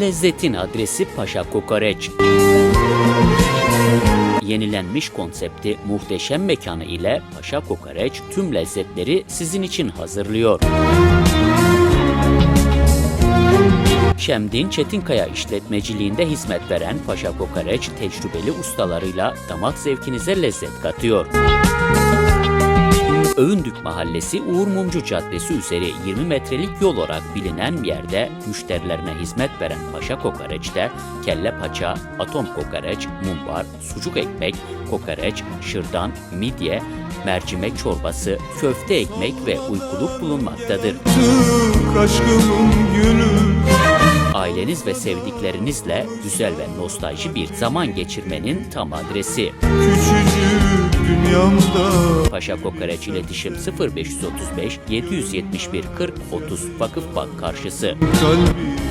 Lezzetin adresi Paşa Kokoreç. Yenilenmiş konsepti muhteşem mekanı ile Paşa Kokoreç tüm lezzetleri sizin için hazırlıyor. Şemdin Çetinkaya işletmeciliğinde hizmet veren Paşa Kokoreç tecrübeli ustalarıyla damak zevkinize lezzet katıyor. Öğündük Mahallesi Uğur Mumcu Caddesi üzeri 20 metrelik yol olarak bilinen yerde müşterilerine hizmet veren Paşa Kokoreç'te kelle paça, atom kokoreç, mumbar, sucuk ekmek, kokoreç, şırdan, midye, mercimek çorbası, köfte ekmek ve uykuluk bulunmaktadır. Aileniz ve sevdiklerinizle güzel ve nostalji bir zaman geçirmenin tam adresi. Küçücük dünyamda Paşa Kokoreç İletişim 0535 771 40 30 Vakıfbank karşısı. Kalbim